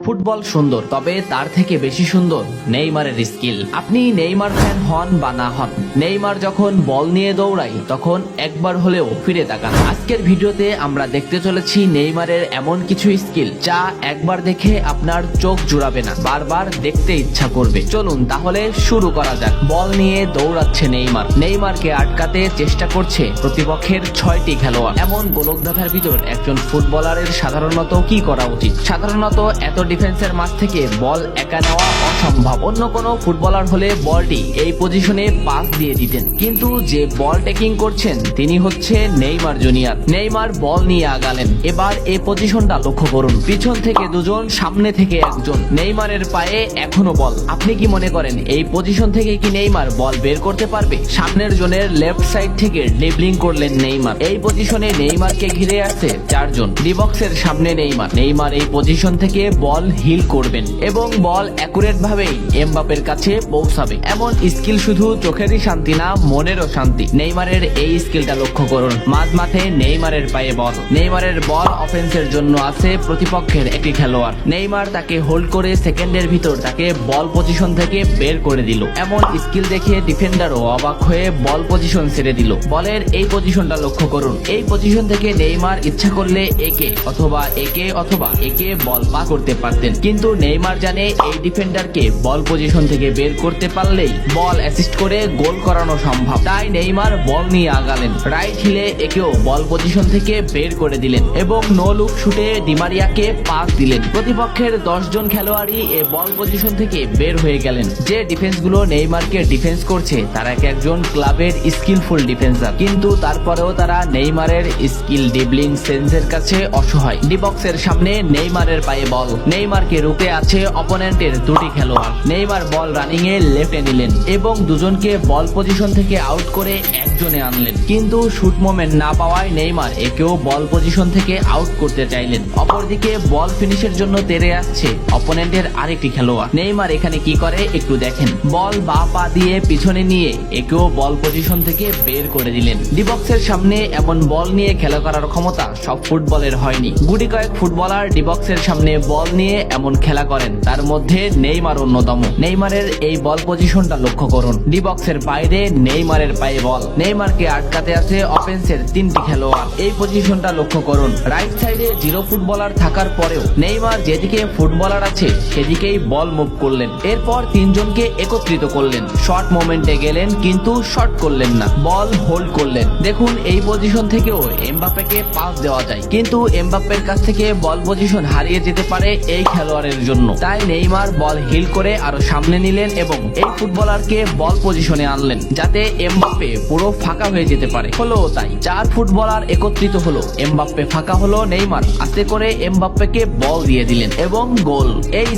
Football সুন্দর, তবে তার থেকে বেশি সুন্দর নেইমারের স্কিল। আপনি নেইমার ফ্যান হন বা না হন, নেইমার যখন বল নিয়ে দৌড়ায় তখন একবার হলেও ফিরে তাকান। আজকের ভিডিওতে আমরা দেখতে চলেছি নেইমারের এমন কিছু স্কিল, যা একবার দেখে আপনার চোখ জুড়াবে না, বারবার দেখতে ইচ্ছা করবে। চলুন তাহলে শুরু করা যাক। বল নিয়ে দৌড়াচ্ছে নেইমার। নেইমারকে আটকাতে চেষ্টা করছে প্রতিপক্ষের ছয়টি খেলোয়াড়। এমন গোলকধাঁধার ভিতর একজন ফুটবলারের সাধারণত কি করা উচিত? সাধারণত এত ডিফেন্সের মাঝ থেকে বল একা নেওয়া অসম্ভব। অন্য কোনো ফুটবলার হলে বলটি এই পজিশনে পাস দিয়ে দিতেন। কিন্তু যে বল টেকিং করছেন, তিনি হচ্ছে নেইমার জুনিয়র। নেইমার বল নিয়ে আগালেন। এবার এই পজিশনটা লক্ষ্য করুন। পিছন থেকে দুজন, সামনে থেকে একজন। নেইমারের পায়ে এখনও বল। আপনি কি মনে করেন এই পজিশন থেকে কি নেইমার বল বের করতে পারবে? সামনের জনের লেফট সাইড থেকে ড্রিবলিং করলেন নেইমার। এই পজিশনে নেইমারকে ঘিরে আছে চারজন। ডিবক্সের সামনে নেইমার। নেইমার এই পজিশন থেকে বল হিল করবেন এবং বল অ্যাকুরেট ভাবেই এমবাপের কাছে পৌঁছাবে। এমন স্কিল শুধু চোখেরই শান্তি না, মনেরও শান্তি। নেইমারের এই স্কিলটা লক্ষ্য করুন। মাঝ মাঠে নেইমারের পায়ে বল। নেইমারের বল অফেন্সের জন্য আছে প্রতিপক্ষের একটি খেলোয়াড়। নেইমার তাকে হোল্ড করে সেকেন্ডের ভিতর তাকে বল পজিশন থেকে বের করে দিল। এমন স্কিল দেখে ডিফেন্ডারও অবাক হয়ে বল পজিশন ছেড়ে দিল। বলের এই পজিশনটা লক্ষ্য করুন। এই পজিশন থেকে নেইমার ইচ্ছা করলে একে অথবা একে অথবা একে বল পা করতে পারতেন। কিন্তু নেইমার জানে এই ডিফেন্ডারকে বল পজিশন থেকে বের করতে পারলেই বল অ্যাসিস্ট করে গোল করানো সম্ভব। তাই নেইমার বল নিয়ে আগালেন। রাইট হিলে একেও বল পজিশন থেকে বের করে দিলেন এবং নো লুক শুটে ডিমারিয়াকে পাস দিলেন। প্রতিপক্ষের দশ জন খেলোয়াড়ই এ বল পজিশন থেকে বের হয়ে গেলেন। যে ডিফেন্সগুলো নেইমারকে ডিফেন্স করছে, তারা এক একজন ক্লাবের স্কিলফুল ডিফেন্সার কিন্তু তারপরেও তারা নেইমারের স্কিল ডিবলিং সেন্সের কাছে অসহায়। ডিবক্সের সামনে নেইমারের পায়ে বল নেইমারকে রুপে আছে অপোনেন্টের দুটি খেলোয়াড়। নেইমার বল রানিং এ লেফটে নিলেন এবং দুজনকে বল পজিশন থেকে আউট করে একজনে আনলেন। কিন্তু শুট মোমেন্ট না পাওয়ায় নেইমার একেও বল পজিশন থেকে আউট করতে চাইলেন। অপরদিকে বল ফিনিশের জন্য তেরে আসছে অপোনেন্টের আরেকটি খেলোয়াড়। নেইমার এখানে কি করে একটু দেখেন। বল বা পা দিয়ে পিছনে নিয়ে একেও বল পজিশন থেকে বের করে দিলেন। ডিবক্সের সামনে এমন বল নিয়ে খেলা করার ক্ষমতা সব ফুটবলের হয়নি। গুটি কয়েক ফুটবলার ডিবক্সের সামনে বল নিয়ে এমন খেলা করেন। তার মধ্যে নেইমার অন্যতম। নেইমারের এই বল পজিশনটা লক্ষ্য করুন। ডিবক্সের বাইরে নেইমারের পায়ে বল। নেইমারকে আটকাতে আছে অফেন্সের তিনটি খেলোয়াড়। এই পজিশনটা লক্ষ্য করুন। রাইট সাইডে জিরো ফুটবলার থাকার পরেও নেইমার যেদিকে ফুটবলার আছে, সেদিকেই বল মুভ করলেন। এরপর তিনজনকে একত্রিত করলেন। শর্ট মোমেন্টে গেলেন, কিন্তু শর্ট করলেন না। বল হোল্ড করলেন। দেখুন, এই পজিশন থেকেও এমবাপ্পেকে পাস দেওয়া যায়। কিন্তু এমবাপ্পের কাছ থেকে বল পজিশন হারিয়ে যেতে পারে এই খেলোয়াড়ের জন্য। তাই নেইমার বল হিল করে আরও সামনে নিলেন এবং এই ফুটবলারকে বল পজিশনে আনলেন, যাতে এমবাপ্পে পুরো ফাঁকা হয়ে যেতে পারে। হলো তাই, চার ফুটবলার একত্রিত হলো। এমবাপ্পে ফাঁকা হলো নেইমার আস্তে করে এমবাপ্পেকে বল দিয়ে দিলেন এবং গোল। এই